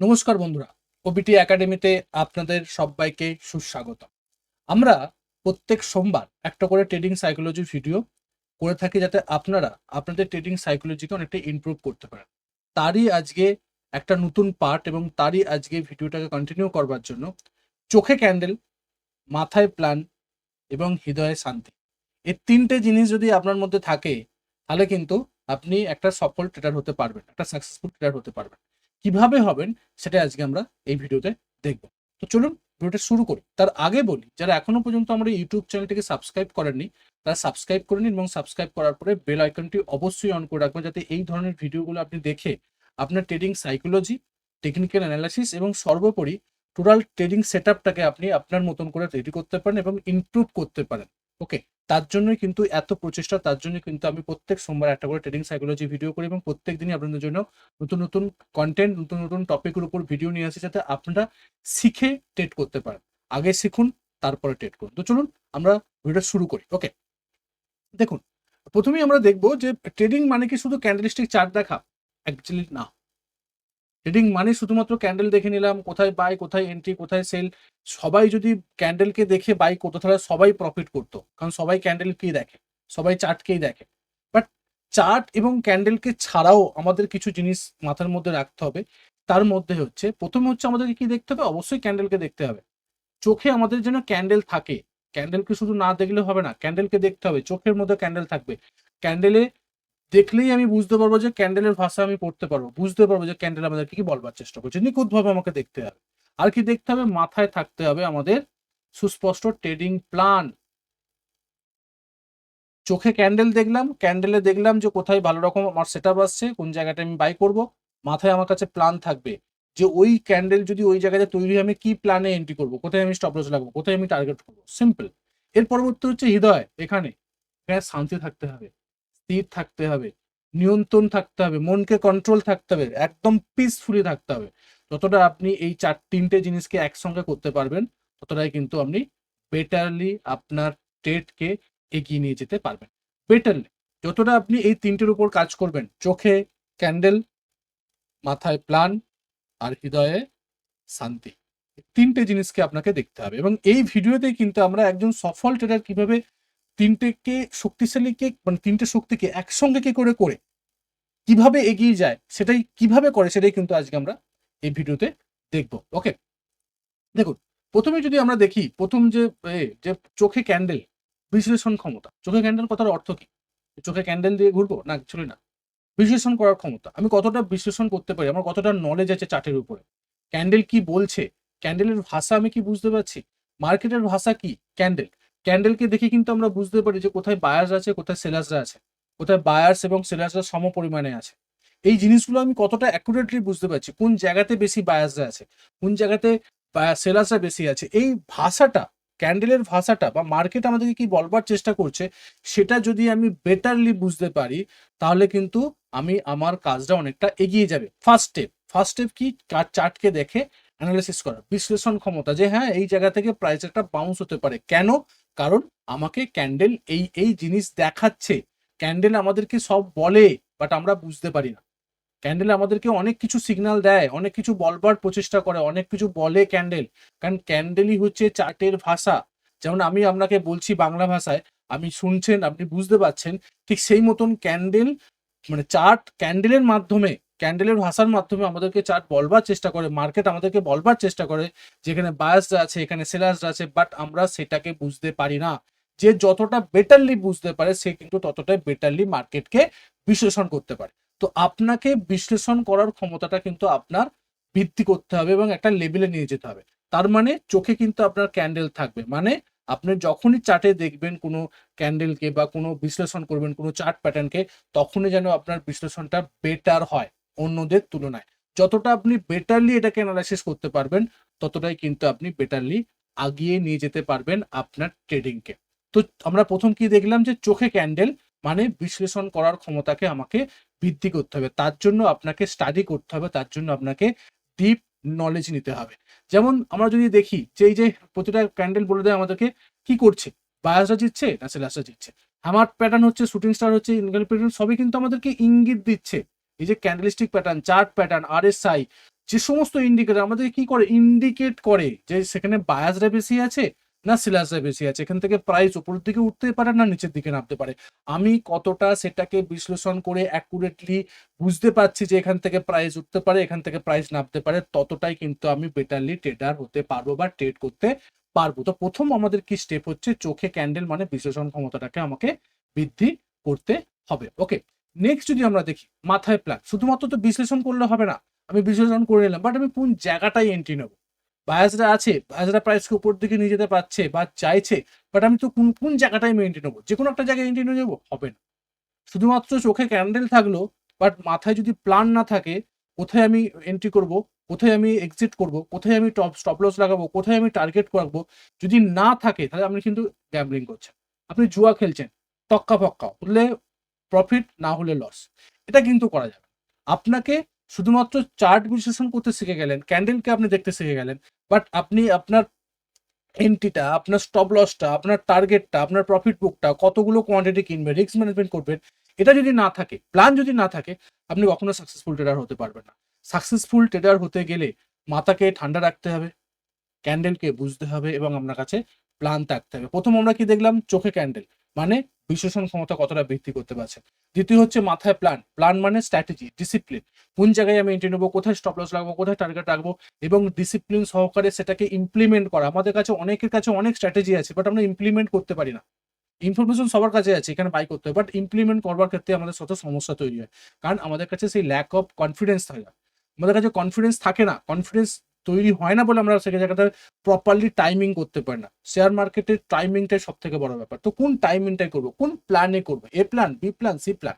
নমস্কার বন্ধুরা ওবিটি একাডেমিতে আপনাদের সবাইকে সুস্বাগত আমরা প্রত্যেক সোমবার একটা করে ট্রেডিং সাইকোলজি ভিডিও করে থাকি যাতে আপনারা আপনাদের ট্রেডিং সাইকোলজিকে অনেকটা ইমপ্রুভ করতে পারেন। তারই আজকে একটা নতুন পার্ট এবং তারই আজকে ভিডিওটাকে কন্টিনিউ করবার জন্য চোখে ক্যান্ডেল মাথায় প্ল্যান এবং হৃদয়ে শান্তি। এই তিনটে জিনিস যদি আপনার মধ্যে থাকে, তাহলে কিন্তু আপনি একটা সফল ট্রেডার হতে পারবেন, একটা সাকসেসফুল ট্রেডার হতে পারবেন। কীভাবে হবেন সেটা আজকে আমরা এই ভিডিওতে দেখব। তো চলুন ভিডিওটা শুরু করি। তার আগে বলি, যারা এখনও পর্যন্ত আমার ইউটিউব চ্যানেলটিকে সাবস্ক্রাইব করেননি, তারা সাবস্ক্রাইব করে নিন এবং সাবস্ক্রাইব করার পরে বেল আইকনটি অবশ্যই অন করে রাখবেন যাতে এই ধরনের ভিডিওগুলো আপনি দেখে আপনার ট্রেডিং সাইকোলজি টেকনিক্যাল অ্যানালাইসিস এবং সর্বোপরি টোটাল ট্রেডিং সেট আপটাকে আপনি আপনার মতন করে রেডি করতে পারেন এবং ইমপ্রুভ করতে পারেন। ওকে তার জন্যই কিন্তু এত প্রচেষ্টা, তার জন্য কিন্তু আমি প্রত্যেক সোমবার একটা করে ট্রেডিং সাইকোলজি ভিডিও করি এবং প্রত্যেক দিনই আপনাদের জন্য নতুন নতুন কন্টেন্ট নতুন নতুন টপিকের উপর ভিডিও নিয়ে আসি যাতে আপনারা শিখে ট্রেড করতে পারেন। আগে শিখুন, তারপরে ট্রেড করুন। তো চলুন আমরা ভিডিও শুরু করি। ওকে দেখুন, প্রথমেই আমরা দেখব যে ট্রেডিং মানে কি? শুধু ক্যান্ডেলস্টিক চার্ট দেখা অ্যাকচুয়ালি না। ট্রেডিং মানে শুধুমাত্র ক্যান্ডেল দেখে নিলাম, কোথায় বাই কোথায় এন্ট্রি কোথায় সেল সবাই যদি ক্যান্ডেলকে দেখে বাই করতো, তাহলে সবাই প্রফিট করতো। কারণ সবাই ক্যান্ডেলকেই দেখে, সবাই চার্টকেই দেখে। বাট চার্ট এবং ক্যান্ডেলকে ছাড়াও আমাদের কিছু জিনিস মাথার মধ্যে রাখতে হবে। তার মধ্যে হচ্ছে, প্রথমে হচ্ছে আমাদেরকে কি দেখতে হবে? অবশ্যই ক্যান্ডেলকে দেখতে হবে। চোখে আমাদের যেন ক্যান্ডেল থাকে। ক্যান্ডেলকে শুধু না দেখলে হবে না। ক্যান্ডেলকে দেখতে হবে। চোখের মধ্যে ক্যান্ডেল থাকবে। ক্যান্ডেলে দেখলেই আমি বুঝতে পারব যে ক্যান্ডেলের ভাষা আমি পড়তে পারব। বুঝতে পারব যে ক্যান্ডেল আমাদেরকে কি বলবার চেষ্টা করছে। নিখুঁতভাবে আমাকে দেখতে হবে। আর কি দেখতে হবে? মাথায় থাকতে হবে আমাদের সুস্পষ্ট ট্রেডিং প্ল্যান। চোখে ক্যান্ডেল দেখলাম। ক্যান্ডেলে দেখলাম যে কোথায় ভালো রকম আমার সেট আসছে কোন জায়গাটা আমি বাই করব। মাথায় আমার কাছে প্ল্যান থাকবে যে ওই ক্যান্ডেল যদি ওই জায়গাতে তৈরি হয়, আমি কি প্ল্যানে এন্ট্রি করব? কোথায় আমি স্টপ লস লাগাবো? কোথায় আমি টার্গেট করব? সিম্পল এর পরবর্তী হচ্ছে হৃদয় এখানে। এখানে শান্তি থাকতে হবে। স্থির থাকতে হবে, নিয়ন্ত্রণ থাকতে হবে, মনকে কন্ট্রোল থাকতে হবে, একদম পিসফুলি থাকতে হবে। যতটা আপনি এই চার তিনটে জিনিসকে একসঙ্গে করতে পারবেন, ততটাই কিন্তু আপনি বেটারলি আপনার ট্রেডকে এগিয়ে নিয়ে যেতে পারবেন। বেটারলি যতটা আপনি এই তিনটের উপর কাজ করবেন, চোখে ক্যান্ডেল মাথায় প্ল্যান আর হৃদয়ে শান্তি তিনটে জিনিসকে আপনাকে দেখতে হবে। এবং এই ভিডিওতেই কিন্তু আমরা একজন সফল ট্রেডার কীভাবে তিনটেকে শক্তিশালীকে মানে তিনটে শক্তিকে একসঙ্গে কি করে করে কীভাবে এগিয়ে যায়, সেটাই কীভাবে করে সেটাই কিন্তু আজকে আমরা এই ভিডিওতে দেখব ওকে দেখুন, প্রথমে যদি আমরা দেখি, প্রথম যে যে চোখে ক্যান্ডেল বিশ্লেষণ ক্ষমতা, চোখে ক্যান্ডেল কথার অর্থ কি? চোখে ক্যান্ডেল দিয়ে ঘুরবো? না অ্যাকচুয়ালি না। বিশ্লেষণ করার ক্ষমতা, আমি কতটা বিশ্লেষণ করতে পারি? আমার কতটা নলেজ আছে চার্টের উপরে? ক্যান্ডেল কি বলছে? ক্যান্ডেলের ভাষা আমি কি বুঝতে পারছি? মার্কেটের ভাষা কি? ক্যান্ডেল ক্যান্ডেলকে দেখে কিন্তু আমরা বুঝতে পারি যে কোথায় বায়ার্স আছে, কোথায় সেলার্সরা আছে, কোথায় বায়ার্স এবং সেলার্সরা সম পরিমাণে আছে। এই জিনিসগুলো আমি কতটা অ্যাকুরেটলি বুঝতে পারছি, কোন জায়গাতে বেশি বায়ার্সরা আছে, কোন জায়গাতে সেলার্সরা বেশি আছে, এই ভাষাটা ক্যান্ডেলের ভাষাটা বা মার্কেট আমাদেরকে কি বলবার চেষ্টা করছে, সেটা যদি আমি বেটারলি বুঝতে পারি, তাহলে কিন্তু আমি আমার কাজটা অনেকটা এগিয়ে যাবে। ফার্স্ট স্টেপ ফার্স্ট স্টেপ কি? চার্টকে দেখে অ্যানালিসিস করা, বিশ্লেষণ ক্ষমতা যে হ্যাঁ এই জায়গা থেকে প্রাইস একটা বাউন্স হতে পারে। কেন? কারণ আমাকে ক্যান্ডেল এই এই জিনিস দেখাচ্ছে। ক্যান্ডেল আমাদেরকে সব বলে বাট আমরা বুঝতে পারি না। ক্যান্ডেল আমাদেরকে অনেক কিছু সিগন্যাল দেয়, অনেক কিছু বলবার প্রচেষ্টা করে, অনেক কিছু বলে ক্যান্ডেল কারণ ক্যান্ডেলই হচ্ছে চার্টের ভাষা। যেমন আমি আপনাকে বলছি বাংলা ভাষায় আমি শুনছেন, আপনি বুঝতে পারছেন, ঠিক সেই মতন ক্যান্ডেল মানে চার্ট ক্যান্ডেলের মাধ্যমে ক্যান্ডেলের ভাষার মাধ্যমে আমাদেরকে চার্ট বলবার চেষ্টা করে মার্কেট আমাদেরকে বলবার চেষ্টা করে, যেখানে বায়াসরা আছে, এখানে সেলার্সরা আছে বাট আমরা সেটাকে বুঝতে পারি না। যে যতটা বেটারলি বুঝতে পারে, সে কিন্তু ততটাই বেটারলি মার্কেটকে বিশ্লেষণ করতে পারে। তো আপনাকে বিশ্লেষণ করার ক্ষমতাটা কিন্তু আপনার বৃদ্ধি করতে হবে এবং একটা লেভেলে নিয়ে যেতে হবে। তার মানে চোখে কিন্তু আপনার ক্যান্ডেল থাকবে। মানে আপনি যখনই চার্টে দেখবেন কোনো ক্যান্ডেলকে বা কোনো বিশ্লেষণ করবেন, কোনো চার্ট প্যাটার্নকে তখনই যেন আপনার বিশ্লেষণটা বেটার হয়। অন্যদের তুলনায়। যতটা আপনি বেটারলি এটাকে অ্যানালাইসিস করতে পারবেন, ততটাই কিন্তু আপনি বেটারলি আগিয়ে নিয়ে যেতে পারবেন আপনার ট্রেডিংকে তো আমরা প্রথম কি দেখলাম যে চোখে ক্যান্ডেল মানে বিশ্লেষণ করার ক্ষমতাকে আমাকে বৃদ্ধি করতে হবে। তার জন্য আপনাকে স্টাডি করতে হবে, তার জন্য আপনাকে ডিপ নলেজ নিতে হবে। যেমন আমরা যদি দেখি যে এই যে প্রতিটা ক্যান্ডেল বলে দেয় আমাদেরকে, কি করছে? বায়াসরা জিতছে না সেলাসরা জিতছে? আমার প্যাটার্ন হচ্ছে শুটিং স্টার হচ্ছে ইনকাল প্যাটার্ন সবই কিন্তু আমাদেরকে ইঙ্গিত দিচ্ছে। এই যে candlestick pattern chart pattern R S I যে সমস্ত ইন্ডিকেটর আমাদের কি করে? ইন্ডিকেট করে যে সেখানে বায়াসরা বেশি আছে না সিলাসরা বেশি আছে। এখান থেকে প্রাইস উপরের দিকে উঠতে পারে না নিচের দিকে নামতে পারে। আমি কতটা সেটাকে বিশ্লেষণ করে অ্যাকুরেটলি বুঝতে পারছি যে এখান থেকে প্রাইস উঠতে পারে, এখান থেকে প্রাইস নামতে পারে, ততটাই কিন্তু আমি বেটারলি ট্রেডার হতে পারব বা ট্রেড করতে পারব। তো প্রথম আমাদের কি স্টেপ হচ্ছে? চোখে ক্যান্ডেল মানে বিশ্লেষণ ক্ষমতাটাকে আমাকে বৃদ্ধি করতে হবে। ওকে নেক্সট যদি আমরা দেখি, মাথায় প্ল্যান শুধুমাত্র তো বিশ্লেষণ করলে হবে না, আমি বিশ্লেষণ করে নিলাম বাট আমি কোন জায়গাটাই এন্ট্রি নেব? বায়াসরা আছে বায়াসরা প্রাইসকে উপর দিকে নিয়ে যেতে পারছে বা চাইছে বাট আমি তো কোন কোন জায়গাটাই আমি এন্ট্রি নেব? যে কোনো একটা জায়গায় এন্ট্রি নিয়ে যাব হবে না। শুধুমাত্র চোখে ক্যান্ডেল থাকল বাট মাথায় যদি প্ল্যান না থাকে, কোথায় আমি এন্ট্রি করব? কোথায় আমি এক্সিট করব? কোথায় আমি টপ স্টপ লস লাগাবো? কোথায় আমি টার্গেট রাখব? যদি না থাকে, তাহলে আপনি কিন্তু গ্যাম্বলিং করছেন। আপনি জুয়া খেলছেন, তক্কা ফক্কা হলে প্রফিট না হলে লস। এটা কিন্তু করা যাবে। আপনাকে শুধুমাত্র চার্ট বিশ্লেষণ করতে শিখে গেলেন, ক্যান্ডেলকে আপনি দেখতে শিখে গেলেন বাট আপনি আপনার এন্ট্রিটা আপনার স্টপ লসটা আপনার টার্গেটটা আপনার প্রফিট বুকটা কতগুলো কোয়ান্টিটি কিনবেন রিস্ক ম্যানেজমেন্ট করবেন, এটা যদি না থাকে প্ল্যান যদি না থাকে, আপনি কখনো সাকসেসফুল ট্রেডার হতে পারবেন না। সাকসেসফুল ট্রেডার হতে গেলে মাথাকে ঠান্ডা রাখতে হবে ক্যান্ডেলকে বুঝতে হবে এবং আপনার কাছে প্ল্যান থাকতে হবে। প্রথম আমরা কি দেখলাম? চোখে ক্যান্ডেল মানে বিশ্লেষণ ক্ষমতা কতটা বৃদ্ধি করতে পারছেন দ্বিতীয় হচ্ছে মাথায় প্ল্যান প্ল্যান মানে স্ট্র্যাটেজি ডিসিপ্লিন কোন জায়গায় আমি এন্ট্রি নেব, কোথায় স্টপ লস লাগবো, কোথায় টার্গেট রাখব এবং ডিসিপ্লিন সহকারে সেটাকে ইমপ্লিমেন্ট করা। আমাদের কাছে, অনেকের কাছে অনেক স্ট্র্যাটেজি আছে বাট আমরা ইমপ্লিমেন্ট করতে পারি না। ইনফরমেশন সবার কাছে আছে, এখানে বাই করতে হবে বাট ইমপ্লিমেন্ট করবার ক্ষেত্রে আমাদের সাথে সমস্যা তৈরি হয়। কারণ আমাদের কাছে সেই ল্যাক অফ কনফিডেন্স থাকে। আমাদের কাছে কনফিডেন্স থাকে না। কনফিডেন্স তৈরি হয় না বলে আমরা সেই জায়গাটা প্রপারলি টাইমিং করতে পারি না। শেয়ার মার্কেটের টাইমিংটাই সব থেকে বড় ব্যাপার। তো কোন টাইমিংটাই করব? কোন প্ল্যানে করব? A plan B plan C plan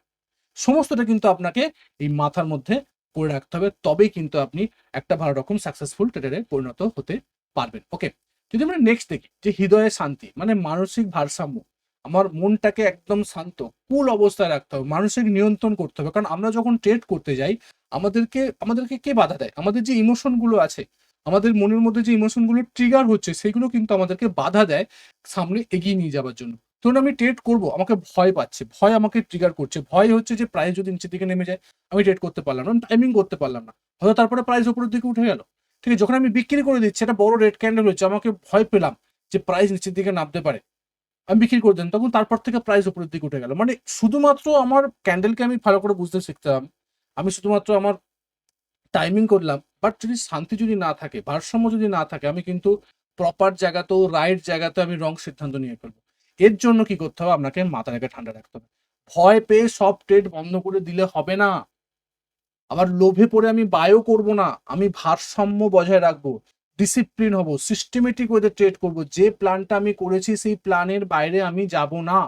সমস্তটা কিন্তু আপনাকে এই মাথার মধ্যে করে রাখতে হবে। তবেই কিন্তু আপনি একটা ভালো রকম সাকসেসফুল ট্রেডারে পরিণত হতে পারবেন। ওকে যদি আমরা নেক্সট দেখি, যে হৃদয়ে শান্তি মানে মানসিক ভারসাম্য, আমার মনটাকে একদম শান্ত কুল অবস্থায় রাখতে হবে, মানসিক নিয়ন্ত্রণ করতে হবে। কারণ আমরা যখন ট্রেড করতে যাই আমাদেরকে আমাদেরকে কে বাধা দেয়? আমাদের যে ইমোশনগুলো আছে, আমাদের মনের মধ্যে যে ইমোশনগুলো ট্রিগার হচ্ছে, সেগুলো কিন্তু আমাদেরকে বাধা দেয় সামনে এগিয়ে নিয়ে যাওয়ার জন্য। ধরুন আমি ট্রেড করব, আমাকে ভয় পাচ্ছে, ভয় আমাকে ট্রিগার করছে। ভয় হচ্ছে যে প্রাইস যদি নিচের দিকে নেমে যায়, আমি ট্রেড করতে পারলাম না টাইমিং করতে পারলাম না। হয়তো তারপরে প্রাইস ওপরের দিকে উঠে গেল। ঠিক আছে, যখন আমি বিক্রি করে দিচ্ছি, একটা বড় রেড ক্যান্ডেল হচ্ছে, আমাকে ভয় পেলাম যে প্রাইস নিচের দিকে নামতে পারে। আমি বিক্রি করে দিলাম, তখন তারপর থেকে প্রাইস উপরের দিকে উঠে গেল। মানে শুধুমাত্র আমার ক্যান্ডেলকে আমি ভালো করে বুঝতে শিখতাম আমি শুধুমাত্র আমার টাইমিং করলাম বাট যদি শান্তি যদি না থাকে, ভারসাম্য যদি না থাকে, আমি কিন্তু প্রপার জায়গাতেও রাইট জায়গাতে আমি রং সিদ্ধান্ত নিয়ে ফেলব। এর জন্য কি করতে হবে? আপনাকে মাথা রেখে ঠান্ডা রাখতে হবে। ভয় পেয়ে সব ট্রেড বন্ধ করে দিলে হবে না। আবার লোভে পড়ে আমি বায়ও করব না। আমি ভারসাম্য বজায় রাখব। ডিসিপ্লিন হব। সিস্টেমেটিক ওয়েতে ট্রেড করব। যে প্ল্যানটা আমি করেছি, সেই প্ল্যানের বাইরে আমি যাব না।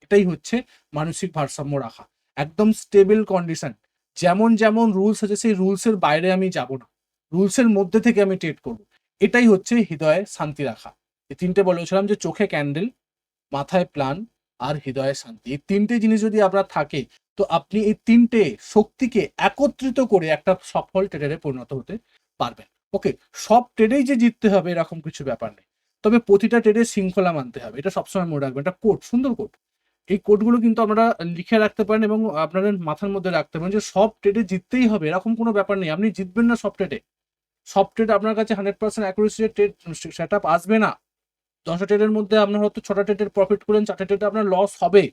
এটাই হচ্ছে মানসিক ভারসাম্য রাখা। একদম স্টেবল কন্ডিশন যেমন যেমন রুলস আছে, সেই রুলসের বাইরে আমি যাব না। রুলসের মধ্যে থেকে আমি ট্রেড করব। এটাই হচ্ছে হৃদয়ে শান্তি রাখা। এই তিনটে বলেছিলাম যে চোখে ক্যান্ডেল মাথায় প্ল্যান আর হৃদয়ে শান্তি। এই তিনটে জিনিস যদি আপনার থাকে, তো আপনি এই তিনটে শক্তিকে একত্রিত করে একটা সফল ট্রেডারে পরিণত হতে পারবেন। ওকে সব ট্রেডেই যে জিততে হবে, এরকম কিছু ব্যাপার নেই। তবে প্রতিটা ট্রেডে শৃঙ্খলা মানতে হবে। এটা সবসময় মনে রাখবেন। এটা কোড সুন্দর কোড এই কোডগুলো কিন্তু আপনারা লিখে রাখতে পারেন এবং আপনাদের মাথার মধ্যে রাখতে পারেন যে সব ট্রেডে জিততেই হবে, এরকম কোনো ব্যাপার নেই। আপনি জিতবেন না সব ট্রেডে সব ট্রেড আপনার কাছে hundred percent accuracy trade set আসবে না। দশটা ট্রেডের মধ্যে আপনার হয়তো ছটা ট্রেডের প্রফিট করেন চারটে ট্রেডে আপনার লস হবে।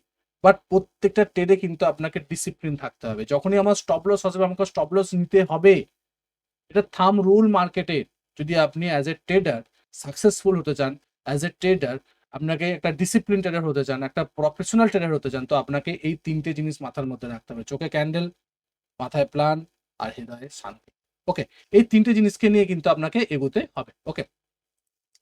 বাট প্রত্যেকটা ট্রেডে কিন্তু আপনাকে ডিসিপ্লিন থাকতে হবে। যখনই আমার স্টপ লস আসবে, আমাকে স্টপ লস নিতে হবে। এটা থাম রুল মার্কেটে যদি আপনি অ্যাজ এ ট্রেডার সাকসেসফুল হতে চান অ্যাজ এ ট্রেডার আপনাকে একটা ডিসিপ্লিন ট্রেডার হতে চান, একটা প্রফেশনাল ট্রেডার হতে চান, তো আপনাকে এই তিনটে জিনিস মাথার মধ্যে রাখতে হবে। চোখে ক্যান্ডেল মাথায় প্ল্যান আর হৃদয়ে শান্তি। ওকে এই তিনটে জিনিসকে নিয়ে কিন্তু আপনাকে এগোতে হবে। ওকে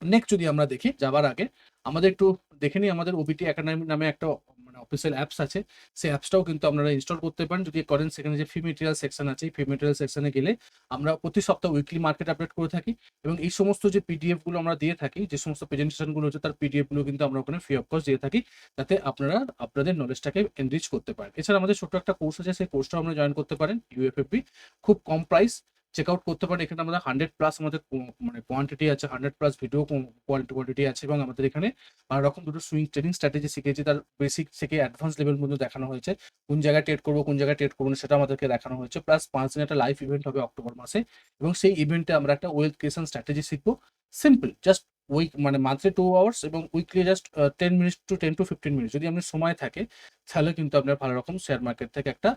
নেক্সট যদি আমরা দেখি, যাবার আগে আমাদের একটু দেখে নিই, আমাদের ওবিটি একাডেমি নামে একটা মানে অফিসিয়াল অ্যাপস আছে। সেই অ্যাপসটাও কিন্তু আপনারা ইনস্টল করতে পারেন। যদি করেন, সেখানে যে ফি মেটেরিয়াল সেকশন আছে ফি মেটেরিয়াল সেকশনে গেলে আমরা প্রতি সপ্তাহ উইকলি মার্কেট আপডেট করে থাকি এবং এই সমস্ত যে পিডিএফগুলো আমরা দিয়ে থাকি, যে সমস্ত প্রেজেন্টেশনগুলো হচ্ছে, তার পিডিএফগুলো কিন্তু আমরা ওখানে ফ্রি অফ কস্ট দিয়ে থাকি, যাতে আপনারা আপনাদের নলেজটাকে এনরিচ করতে পারেন। এছাড়া আমাদের ছোট্ট একটা কোর্স আছে, সেই কোর্সটাও আমরা জয়েন করতে পারেন ইউএফএফবি খুব কম প্রাইস চেক আউট করতে পারেন। এখানে আমাদের হান্ড্রেড প্লাস আমাদের মানে কোয়ান্টিটি আছে hundred plus video quality quantity আছে এবং আমাদের এখানে নানা রকম দুটো সুইং ট্রেডিং স্ট্র্যাটেজি শিখেছি তার বেসিক থেকে অ্যাডভান্স লেভেল পর্যন্ত দেখানো হয়েছে। কোন জায়গায় ট্রেড করব, কোন জায়গায় ট্রেড করব না, সেটা আমাদেরকে দেখানো হয়েছে। প্লাস পাঁচ দিন একটা লাইভ ইভেন্ট হবে অক্টোবর মাসে এবং সেই ইভেন্টে আমরা একটা ওয়েলথ ক্রিয়েশন স্ট্র্যাটেজি শিখব। সিম্পল জাস্ট উইক মানে মান্থলি টু আওয়ার্স এবং weekly just ten minutes to ten to fifteen minute যদি আপনার সময় থাকে, তাহলে কিন্তু আপনার ভালো রকম শেয়ার মার্কেট থেকে একটা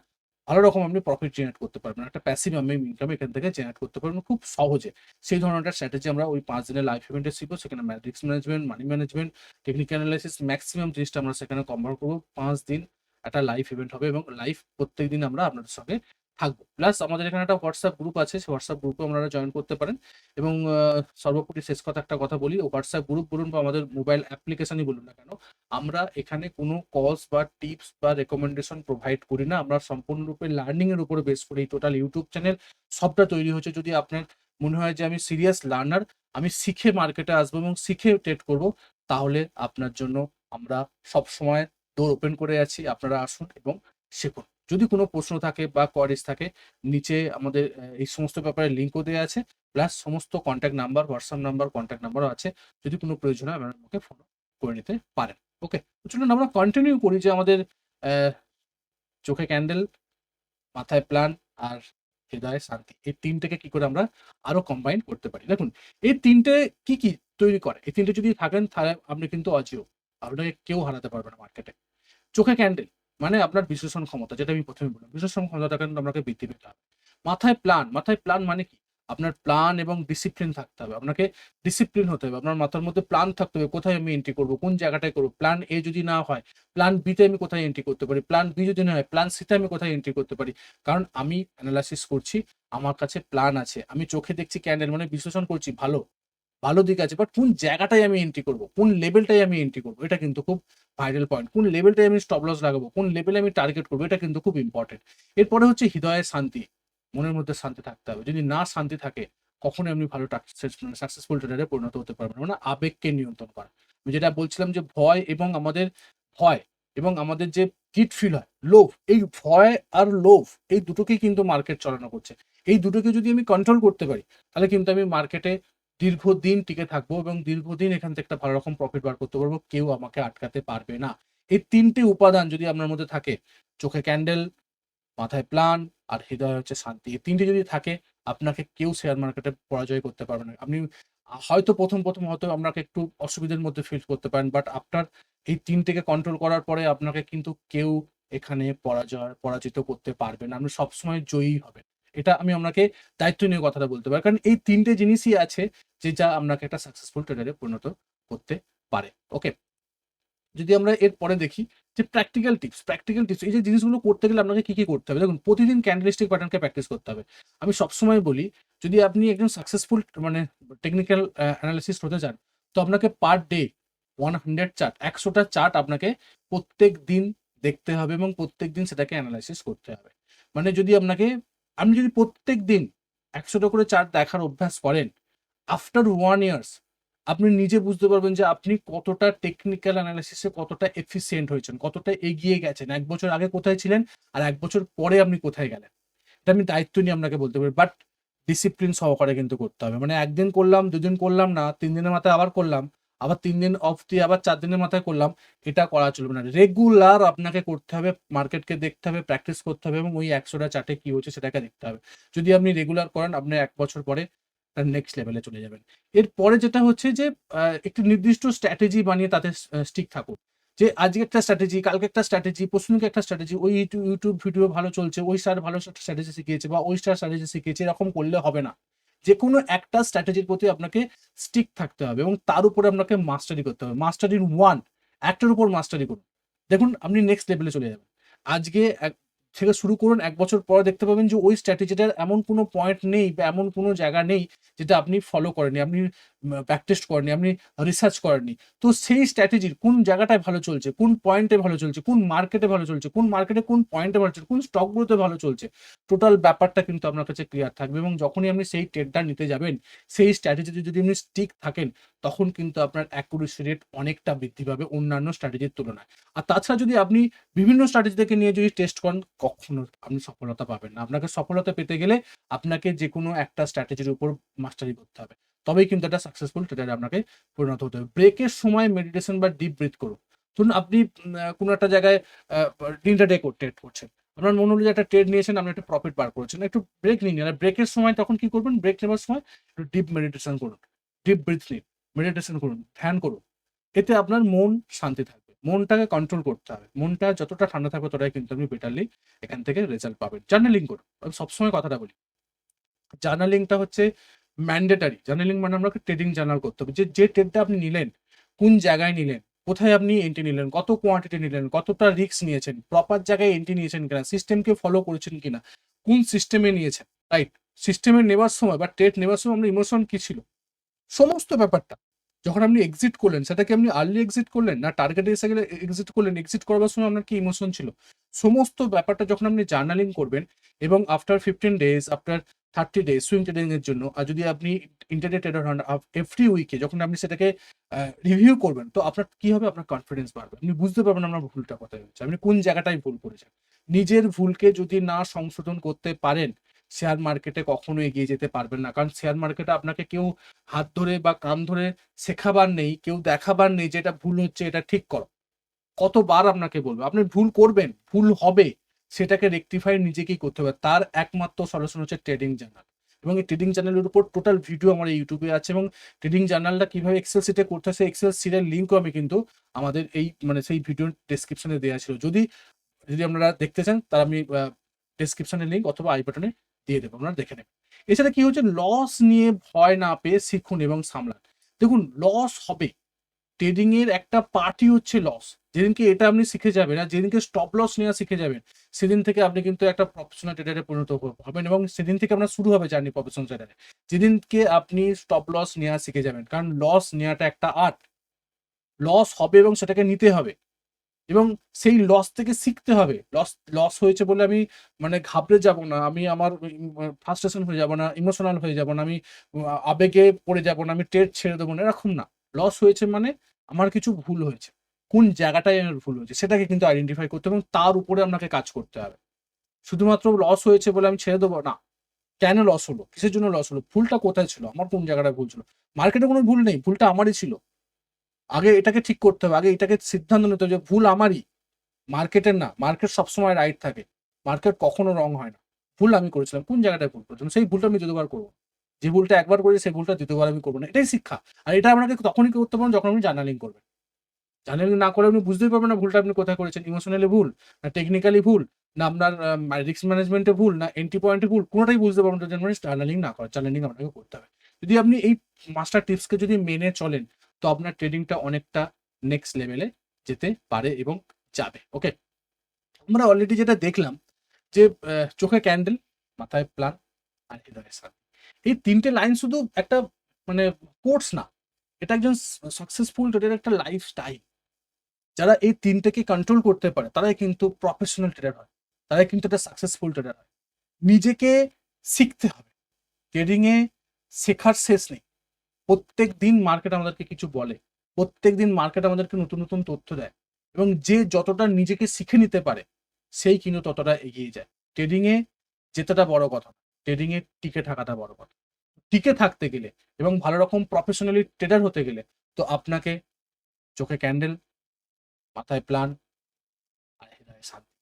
ভালো রকম আপনি প্রফিট জেনারেট করতে পারবেন। একটা প্যাসিভ ইনকাম এখান থেকে জেনারেট করতে পারবেন খুব সহজে। সেই ধরনের স্ট্র্যাটেজি আমরা ওই পাঁচ দিনের লাইফ ইভেন্টে শিখব, সেখানে risk management money management technical analysis maximum জিনিসটা আমরা সেখানে কভার করব। পাঁচ দিন একটা লাইফ ইভেন্ট হবে এবং লাইফ প্রত্যেক দিন আমরা আপনাদের সঙ্গে থাকব। প্লাস আমাদের এখানে একটা হোয়াটসঅ্যাপ গ্রুপ আছে, সেই হোয়াটসঅ্যাপ গ্রুপে আপনারা জয়েন করতে পারেন। এবং সর্বোপরি শেষ কথা একটা কথা বলি হোয়াটসঅ্যাপ গ্রুপ বলুন বা আমাদের মোবাইল অ্যাপ্লিকেশনই বলুন না কেন, আমরা এখানে কোনো কলস বা টিপস বা রেকমেন্ডেশন প্রোভাইড করি না। আমরা সম্পূর্ণরূপে লার্নিংয়ের উপরে বেস করি। টোটাল ইউটিউব চ্যানেল সবটা তৈরি হয়েছে যদি আপনার মনে হয় যে আমি সিরিয়াস লার্নার আমি শিখে মার্কেটে আসব এবং শিখে ট্রেড করব, তাহলে আপনার জন্য আমরা সব সময় ডোর ওপেন করে আছি। আপনারা আসুন এবং শিখুন। যদি কোনো প্রশ্ন থাকে বা কোয়ারিজ থাকে, নিচে আমাদের এই সমস্ত ব্যাপারে লিঙ্কও দেওয়া আছে প্লাস সমস্ত contact number WhatsApp number contact নাম্বারও আছে, যদি কোনো প্রয়োজন হয় আপনারা আমাকে ফোন করে নিতে পারেন ওকে চলুন আমরা কন্টিনিউ করি যে আমাদের চোখে ক্যান্ডেল মাথায় প্ল্যান আর হৃদয়ে শান্তি, এই তিনটেকে কি করে আমরা আরও কম্বাইন করতে পারি? দেখুন, এই তিনটে কি কি তৈরি করে? এই তিনটে যদি থাকেন, তাহলে আপনি কিন্তু অজিও আপনাকে কেউ হারাতে পারবে না মার্কেটে চোখে ক্যান্ডেল মানে আপনার বিশ্লেষণ ক্ষমতা, যেটা আমি প্রথমে বললাম, বিশ্লেষণ ক্ষমতাটা কিন্তু আপনাকে বৃদ্ধি পেতে হবে। মাথায় প্ল্যান মাথায় প্ল্যান মানে কি? আপনার প্ল্যান এবং ডিসিপ্লিন থাকতে হবে। আপনাকে ডিসিপ্লিন হতে হবে। আপনার মাথার মধ্যে প্ল্যান থাকতে হবে, কোথায় আমি এন্ট্রি করব, কোন জায়গাটায় করব প্ল্যান এ যদি না হয় প্ল্যান বিতে আমি কোথায় এন্ট্রি করতে পারি প্ল্যান বি যদি না হয় প্ল্যান সিতে আমি কোথায় এন্ট্রি করতে পারি? কারণ আমি অ্যানালাইসিস করছি, আমার কাছে প্ল্যান আছে, আমি চোখে দেখছি ক্যান্ডেল মানে বিশ্লেষণ করছি, ভালো। ভালো দিক আছে বাট কোন জায়গাটায় আমি এন্ট্রি করব? কোন লেভেলটাই আমি এন্ট্রি করব? এটা কিন্তু খুব ভাইরাল পয়েন্ট কোন লেভেলটাই আমি স্টপ লস লাগাবো? কোন লেভেলে আমি টার্গেট করব? এটা কিন্তু খুব ইম্পর্টেন্ট এরপরে হচ্ছে হৃদয়ের শান্তি। মনের মধ্যে শান্তি থাকতে হবে। যদি না শান্তি থাকে, কখনোই আপনি ভালো সাকসেসফুল ট্রেডারে পরিণত হতে পারবেন। মানে আবেগকে নিয়ন্ত্রণ করা। আমি যেটা বলছিলাম যে ভয় এবং আমাদের ভয় এবং আমাদের যে কিট ফিল হয়, লোভ, এই ভয় আর লোভ, এই দুটোকেই কিন্তু মার্কেট চালানো করছে। এই দুটোকে যদি আমি কন্ট্রোল করতে পারি, তাহলে কিন্তু আমি মার্কেটে দীর্ঘদিন টিকে থাকব এবং দীর্ঘদিন এখান থেকে একটা ভালো রকম প্রফিট বার করতে পারব, কেউ আমাকে আটকাতে পারবে না। এই তিনটি উপাদান যদি আপনার মধ্যে থাকে, চোখে ক্যান্ডেল মাথায় প্ল্যান আর হৃদয় হচ্ছে শান্তি, এই তিনটে যদি থাকে, আপনাকে কেউ শেয়ার মার্কেটে পরাজয় করতে পারবে না। আপনি, হয়তো প্রথম প্রথম হয়তো আপনাকে একটু অসুবিধার মধ্যে ফিল করতে পারেন বাট আপনার এই তিনটিকে কন্ট্রোল করার পরে আপনাকে কিন্তু কেউ এখানে পরাজয়, পরাজিত করতে পারবে না। আপনি সবসময় জয়ী হবেন। এটা আমি আপনাকে দায়িত্ব নিয়ে কথাটা বলতে পারি। কারণ এই তিনটে জিনিসই আছে যে যা আপনাকে একটা সাকসেসফুল ট্রেডারে পরিণত করতে পারে। ওকে যদি আমরা এর পরে দেখি যে প্র্যাকটিক্যাল টিপস প্র্যাকটিক্যাল টিপস এই যে জিনিসগুলো করতে গেলে আপনাকে কি কি করতে হবে? দেখুন, প্রতিদিন ক্যান্ডেলিস্টিক প্যাটার্নকে প্র্যাকটিস করতে হবে। আমি সবসময় বলি, যদি আপনি একজন সাকসেসফুল মানে টেকনিক্যাল অ্যানালিসিস্ট হতে চান, তো আপনাকে per day one hundred chart একশোটা চার্ট আপনাকে প্রত্যেক দিন দেখতে হবে এবং প্রত্যেক দিন সেটাকে অ্যানালাইসিস করতে হবে। মানে যদি আপনাকে আপনি যদি প্রত্যেক দিন একশোটা করে চার্ট দেখার অভ্যাস করেন আফটার ওয়ান ইয়ার্স আপনি নিজে বুঝতে পারবেন যে আপনি কতটা টেকনিক্যাল অ্যানালাইসিসে কতটা এফিসিয়েন্ট হয়েছেন, কতটা এগিয়ে গেছেন, এক বছর আগে কোথায় ছিলেন আর এক বছর পরে আপনি কোথায় গেলেন। এটা আমি দায়িত্ব নিয়ে আপনাকে বলতে পারি বাট ডিসিপ্লিন সহকারে কিন্তু করতে হবে। মানে একদিন করলাম, দুদিন করলাম না, তিন দিনের মাথায় আবার করলাম আবার তিন দিন অফ দিয়ে আবার চার দিনের মাথায় করলাম, এটা করা চলবে না। রেগুলার আপনাকে করতে হবে মার্কেটকে দেখতে হবে প্র্যাকটিস করতে হবে এবং ওই একশোটা চার্টে কি হচ্ছে সেটাকে দেখতে হবে। যদি আপনি রেগুলার করেন, আপনি এক বছর পরে তার নেক্সট লেভেলে চলে যাবেন। এরপরে যেটা হচ্ছে যে একটি নির্দিষ্ট স্ট্র্যাটেজি বানিয়ে তাতে স্টিক থাকুন যে আজকে একটা স্ট্র্যাটেজি কালকে একটা স্ট্র্যাটেজি পরশুদিনকে একটা স্ট্র্যাটেজি ওই ইউটিউব ভিডিও ভালো চলছে, ওই স্টার ভালো স্ট্র্যাটেজি শিখিয়েছে বা ওই স্টার স্ট্র্যাটেজি শিখিয়েছে, এরকম করলে হবে না। যে কোনো একটা স্ট্র্যাটেজির প্রতি আপনাকে স্টিক থাকতে হবে এবং তার উপরে আপনাকে মাস্টারি করতে হবে। মাস্টারি ওয়ান একটার উপর মাস্টারি করুন। দেখুন, আপনি নেক্সট লেভেলে চলে যাবেন। আজকে এক, থেকে শুরু করুন, এক বছর পরে দেখতে পাবেন যে ওই স্ট্র্যাটেজিটার এমন কোনো পয়েন্ট নেই বা এমন কোনো জায়গা নেই যেটা আপনি ফলো করেনি আপনি ব্যাক টেস্ট করেননি, আপনি রিসার্চ করেননি। তো সেই স্ট্র্যাটেজির কোন জায়গাটায় ভালো চলছে, কোন পয়েন্টে ভালো চলছে, কোন মার্কেটে ভালো চলছে, কোন মার্কেটে কোন পয়েন্টে ভালো চলছে, কোন স্টকগুলোতে ভালো চলছে টোটাল ব্যাপারটা কিন্তু আপনার কাছে ক্লিয়ার থাকবে এবং যখনই আপনি সেই ট্রেডটা নিতে যাবেন, সেই স্ট্র্যাটেজিতে যদি আপনি স্টিক থাকেন, তখন কিন্তু আপনার অ্যাকুরেসি রেট অনেকটা বৃদ্ধি পাবে অন্যান্য স্ট্র্যাটেজির তুলনায়। আর তাছাড়া যদি আপনি বিভিন্ন স্ট্র্যাটেজি থেকে নিয়ে যদি টেস্ট করেন, কখনো আপনি সফলতা পাবেন না। আপনাকে সফলতা পেতে গেলে আপনাকে যে কোনো একটা স্ট্র্যাটেজির উপর মাস্টারি করতে হবে। তবেই কিন্তু একটা সাকসেসফুল ট্রেডারে আপনাকে পরিণত হতে হবে। ব্রেকের সময় মেডিটেশন বা ডিপ ব্রিথ করুন। ধরুন আপনি কোনো একটা জায়গায় ইন্টারডে ট্রেড করছেন। আপনার মনে হলো যে একটা ট্রেড নিয়েছেন, আপনি একটা প্রফিট বার করেছেন। একটু ব্রেক নিন। আর ব্রেকের সময় তখন কি করবেন? ব্রেক নেওয়ার সময় একটু ডিপ মেডিটেশন করুন। ডিপ ব্রিথ নিন। মেডিটেশন করুন। ধ্যান করুন। এতে আপনার মন শান্তি থাকবে। মনটাকে কন্ট্রোল করতে হবে। মনটা যতটা ঠান্ডা থাকবে, ততটাই কিন্তু আপনি বেটারলি এখান থেকে রেজাল্ট পাবেন। জার্নালিং করুন। আমি সবসময় কথাটা বলি। জার্নালিংটা হচ্ছে ম্যান্ডেটারি জার্নালিং মানে আপনাকে ট্রেডিং জার্নাল করতে হবে। যে যে ট্রেডটা আপনি নিলেন, কোন জায়গায় নিলেন, কোথায় আপনি এন্ট্রি নিলেন, কত কোয়ান্টিটি নিলেন, কতটা রিস্ক নিয়েছেন প্রপার জায়গায় এন্ট্রি নিয়েছেন কিনা সিস্টেমকে ফলো করেছেন কিনা, কোন সিস্টেমে নিয়েছেন রাইট সিস্টেমে নেওয়ার সময় বা ট্রেড নেওয়ার সময় আপনার ইমোশন কি ছিল? সমস্ত ব্যাপারটা। যখন আপনি এক্সিট করলেন, সেটাকে আপনি আর্লি এক্সিট করলেন না টার্গেটে এসে গেলে এক্সিট করলেন এক্সিট করবার সময় আপনার কি ইমোশন ছিল? সমস্ত ব্যাপারটা যখন আপনি জার্নালিং করবেন এবং after fifteen days after thirty days swing trading এর জন্য। আর যদি আপনি ইন্টারনেট ট্রেডার হন এভরি উইকে যখন আপনি সেটাকে রিভিউ করবেন, তো আপনার কি হবে? আপনার কনফিডেন্স বাড়বে। আপনি বুঝতে পারবেন আপনার ভুলটা কোথায় হচ্ছে আপনি কোন জায়গাটায় ভুল করেছেন। নিজের ভুলকে যদি না সংশোধন করতে পারেন শেয়ার মার্কেটে কখনো এগিয়ে যেতে পারবেন না। কারণ শেয়ার মার্কেটে আপনাকে কেউ হাত ধরে বা কান ধরে শেখাবার নেই, কেউ দেখাবার নেই যে এটা ভুল হচ্ছে, এটা ঠিক করো। কতবার আপনাকে বলবে, আপনি ভুল করবেন, ভুল হবে। সেটাকে রেকটিফাই নিজেকেই করতে হবে। তার একমাত্র সলিউশন হচ্ছে ট্রেডিং জার্নাল এবং এই ট্রেডিং জার্নালের উপর টোটাল ভিডিও আমার ইউটিউবে আছে এবং ট্রেডিং জার্নালটা কীভাবে এক্সেল সিটে করতে হয়, সেই এক্সেল সিটের লিঙ্কও আমি কিন্তু আমাদের এই মানে সেই ভিডিও ডেসক্রিপশনে দেওয়া ছিল। যদি যদি আপনারা দেখতে চান, তার আমি ডেসক্রিপশনের লিঙ্ক অথবা আই বাটনে দিয়ে দেবো। আপনারা দেখে নেবেন। এছাড়া কি হচ্ছে? লস নিয়ে ভয় না পেয়ে শিখুন এবং সামলান। দেখুন লস হবে। ট্রেডিং এর একটা পার্টি হচ্ছে লস যেদিনকে এটা আপনি শিখে যাবেন আর যেদিনকে স্টপ লস নেওয়া শিখে যাবেন, সেদিন থেকে আপনি কিন্তু একটা প্রফেশনাল ট্রেডারে পরিণত হবেন এবং সেদিন থেকে আপনার শুরু হবে জার্নি প্রফেশনাল ট্রেডারে যেদিনকে আপনি স্টপ লস নেওয়া শিখে যাবেন, কারণ লস নেওয়াটা একটা আর্ট লস হবে এবং সেটাকে নিতে হবে। এবং সেই লস থেকে শিখতে হবে। লস লস হয়েছে বলে আমি মানে ঘাবড়ে যাব না। আমি আমার ফার্স্টেশন হয়ে যাব না ইমোশনাল হয়ে যাব না। আমি আবেগে পড়ে যাব না। আমি ট্রেড ছেড়ে দেবো না, এরকম না। লস হয়েছে মানে আমার কিছু ভুল হয়েছে। কোন জায়গাটায় আমার ভুল হয়েছে সেটাকে কিন্তু আইডেন্টিফাই করতে হবে এবং তার উপরে আপনাকে কাজ করতে হবে। শুধুমাত্র লস হয়েছে বলে আমি ছেড়ে দেবো না। কেন লস হলো? কিসের জন্য লস হলো? ভুলটা কোথায় ছিল? আমার কোন জায়গাটায় ভুল ছিল? মার্কেটে কোনো ভুল নেই, ভুলটা আমারই ছিল। আগে এটাকে ঠিক করতে হবে, আগে এটাকে সিদ্ধান্ত নিতে হবে যে ভুল আমারই। মার্কেটের না মার্কেট সবসময় রাইট থাকে। মার্কেট কখনো রং হয় না। ভুল আমি করেছিলাম, কোন জায়গাটায় ভুল করেছিলাম? সেই ভুলটা আমি দ্বিতীয়বার করব। যে ভুলটা একবার করি সেই ভুলটা দ্বিতীয়বার আমি করব না। এটাই শিক্ষা। আর এটা আপনাকে তখনই করতে পারেন যখন আপনি জার্নালিং করবেন। জার্নালিং না করে আপনি বুঝতেই পারবেন না ভুলটা আপনি কোথায় করেছেন। ইমোশনালি ভুল, না টেকনিক্যালি ভুল, না আপনার রিস্ক ম্যানেজমেন্টে ভুল, না এন্ট্রি পয়েন্টে ভুল, কোনোটাই বুঝতে পারবেন না মানে জার্নালিং না করা জার্নালিং আপনাকে করতে হবে। যদি আপনি এই মাস্টার টিপসকে যদি মেনে চলেন, তো আপনার ট্রেডিংটা অনেকটা নেক্সট লেভেলে যেতে পারে এবং যাবে ওকে আমরা অলরেডি যেটা দেখলাম যে চোখে ক্যান্ডেল মাথায় প্ল্যান আর হৃদয়ে শান্তি এই তিনটে লাইন শুধু একটা মানে কোর্স না, এটা একজন সাকসেসফুল ট্রেডার একটা লাইফ স্টাইল যারা এই তিনটেকে কন্ট্রোল করতে পারে, তারাই কিন্তু প্রফেশনাল ট্রেডার হয়, তারাই কিন্তু একটা সাকসেসফুল ট্রেডার হয়। নিজেকে শিখতে হবে ট্রেডিংয়ে শেখার শেষ নেই। প্রত্যেক দিন মার্কেট আমাদেরকে কিছু বলে, প্রত্যেক দিন মার্কেট আমাদেরকে নতুন নতুন তথ্য দেয় এবং যে যতটা নিজেকে শিখে নিতে পারে, সেই কিন্তু ততটা এগিয়ে যায়। ট্রেডিংয়ে যেতেটা বড় কথা ট্রেডিং এ টিকে থাকাটা বড় কথা। টিকে থাকতে গেলে এবং ভালো রকম প্রফেশনালি ট্রেডার হতে গেলে তো আপনাকে চোখে ক্যান্ডেল মাথায় প্ল্যান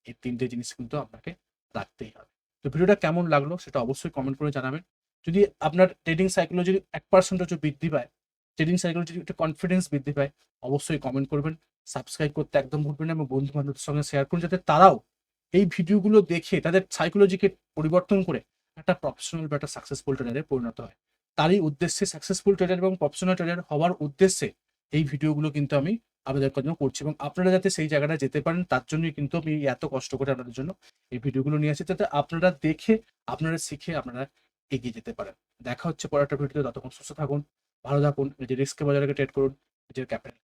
এই তিনটে জিনিস কিন্তু আপনাকে রাখতেই হবে। তো ভিডিওটা কেমন লাগল সেটা অবশ্যই কমেন্ট করে জানাবেন। যদি আপনার ট্রেডিং সাইকোলজি এক পার্সেন্ট বৃদ্ধি পায় ট্রেডিং সাইকোলজি একটু কনফিডেন্স বৃদ্ধি পায়, অবশ্যই কমেন্ট করবেন। সাবস্ক্রাইব করতে একদম ভুলবেন না এবং বন্ধু বান্ধবদের সঙ্গে শেয়ার করুন, যাতে তারাও এই ভিডিওগুলো দেখে তাদের সাইকোলজিকে পরিবর্তন করে একটা প্রফেশনাল বা একটা সাকসেসফুল ট্রেডারে পরিণত হয়। তারই উদ্দেশ্যে সাকসেসফুল ট্রেডার এবং প্রফেশনাল ট্রেডার হওয়ার উদ্দেশ্যে এই ভিডিওগুলো কিন্তু আমি আপনাদের জন্য করছি এবং আপনারা যাতে সেই জায়গাটা যেতে পারেন, তার জন্যই কিন্তু আমি এত কষ্ট করে আপনাদের জন্য এই ভিডিওগুলো নিয়ে আসি যাতে আপনারা দেখে, আপনারা শিখে, আপনারা এগিয়ে যেতে পারেন। দেখা হচ্ছে পরের একটা ভিডিওতে, ততক্ষণ সুস্থ থাকুন, ভালো থাকুন, নিজের রিস্ক বাজারে ট্রেড করুন, নিজের ক্যাপিটাল